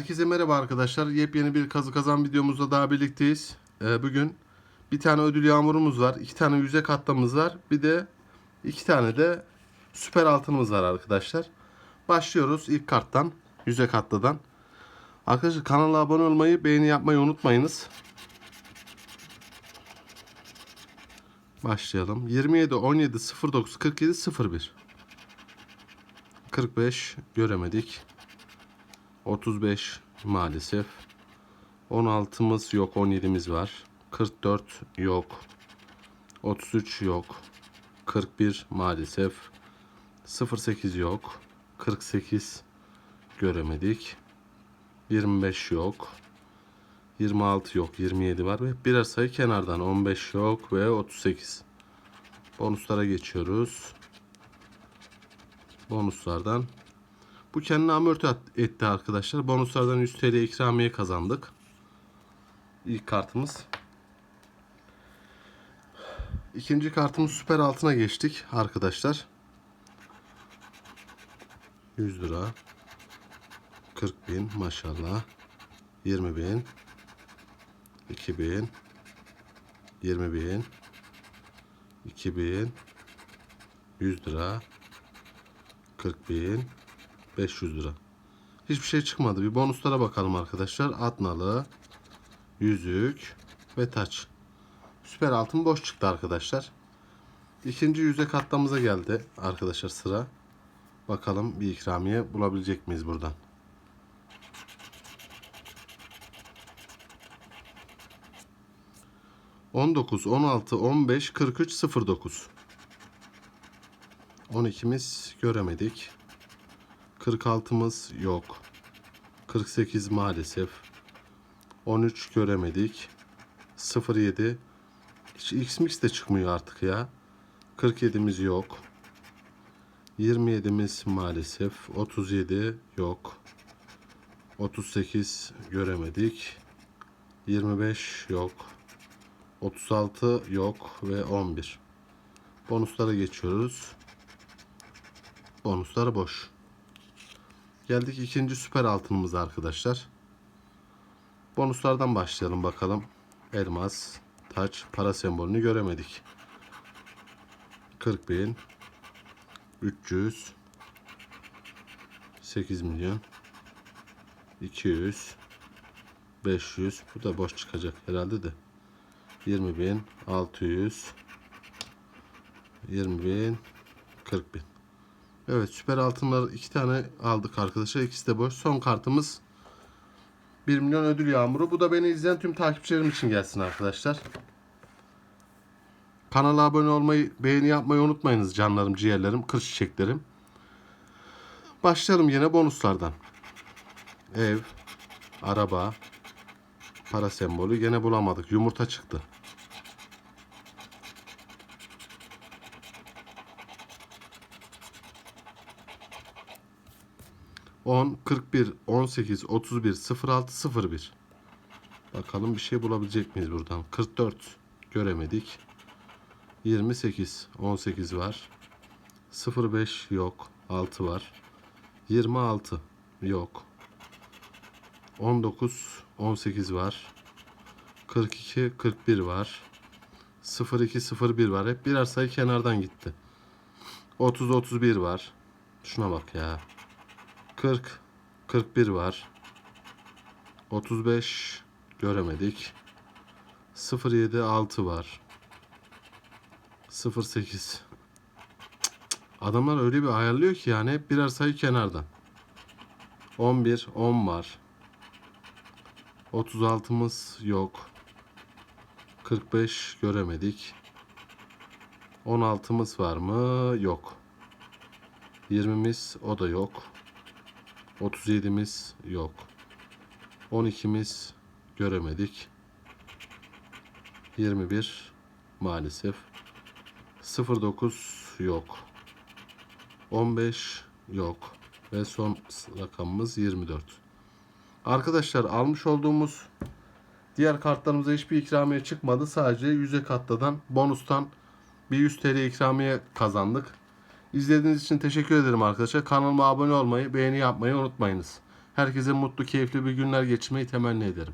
Herkese merhaba arkadaşlar. Yepyeni bir kazı kazan videomuzda daha birlikteyiz. Ee, bugün bir tane ödül yağmurumuz var. iki tane yüzey katlamız var. Bir de iki tane de süper altınımız var arkadaşlar. Başlıyoruz ilk karttan. Yüzey katladan. Arkadaşlar kanala abone olmayı, beğeni yapmayı unutmayınız. Başlayalım. 27, 17, 09, 47, 01. 45 göremedik. 35 maalesef. 16'mız yok, 17'miz var. 44 yok. 33 yok. 41 maalesef. 08 yok. 48 göremedik. 25 yok. 26 yok, 27 var ve birer sayı kenardan 15 yok ve 38. Bonuslara geçiyoruz. Bonuslardan bu kendini amorti etti arkadaşlar. Bonuslardan 100 TL ikramiye kazandık. İlk kartımız. İkinci kartımız süper altına geçtik arkadaşlar. 100 lira. 40 bin maşallah. 20 bin. 2 bin. 20 bin. 2 bin. 100 lira. 40 bin. 500 lira. Hiçbir şey çıkmadı. Bir bonuslara bakalım arkadaşlar. Atnalı, yüzük ve taç. Süper altın boş çıktı arkadaşlar. İkinci yüze katlamıza geldi arkadaşlar sıra. Bakalım bir ikramiye bulabilecek miyiz buradan? On dokuz, on altı, on beş, kırk üç, sıfır dokuz. On ikimiz göremedik. 46'mız yok. 48 maalesef. 13 göremedik. 07 hiç X-Mix de çıkmıyor artık ya. 47'miz yok. 27'miz maalesef. 37 yok. 38 göremedik. 25 yok. 36 yok ve 11. Bonuslara geçiyoruz. Bonuslar boş. Geldik ikinci süper altınımıza arkadaşlar. Bonuslardan başlayalım bakalım. Elmas, taç, para sembolünü göremedik. 40 bin, 300, 8 milyon, 200, 500. Bu da boş çıkacak herhalde de. 20 bin, 600, 20 bin, 40 bin. Evet süper altınlar iki tane aldık arkadaşlar. İkisi de boş. Son kartımız 1 milyon ödül yağmuru. Bu da beni izleyen tüm takipçilerim için gelsin arkadaşlar. Kanala abone olmayı, beğeni yapmayı unutmayınız canlarım, ciğerlerim, kır çiçeklerim. Başlayalım yine bonuslardan. Ev, araba, para sembolü gene bulamadık. Yumurta çıktı. 10, 41, 18, 31, 06, 01. Bakalım bir şey bulabilecek miyiz buradan? 44 göremedik. 28, 18 var. 05 yok. 6 var. 26 yok. 19, 18 var. 42, 41 var. 02, 01 var. Hep birer sayı kenardan gitti. 30, 31 var. Şuna bak ya. 40 41 var. 35 göremedik. 07 6 var. 08 Adamlar öyle bir ayarlıyor ki yani birer sayı kenardan. 11 10 var. 36'mız yok. 45 göremedik. 16'mız var mı? Yok. 20'miz o da yok. 37'miz yok. 12'miz göremedik. 21 maalesef. 09 yok. 15 yok. Ve son rakamımız 24. Arkadaşlar almış olduğumuz diğer kartlarımıza hiçbir ikramiye çıkmadı. Sadece yüze katladan bonustan bir 100 TL ikramiye kazandık. İzlediğiniz için teşekkür ederim arkadaşlar. Kanalıma abone olmayı, beğeni yapmayı unutmayınız. Herkese mutlu, keyifli bir günler geçirmeyi temenni ederim.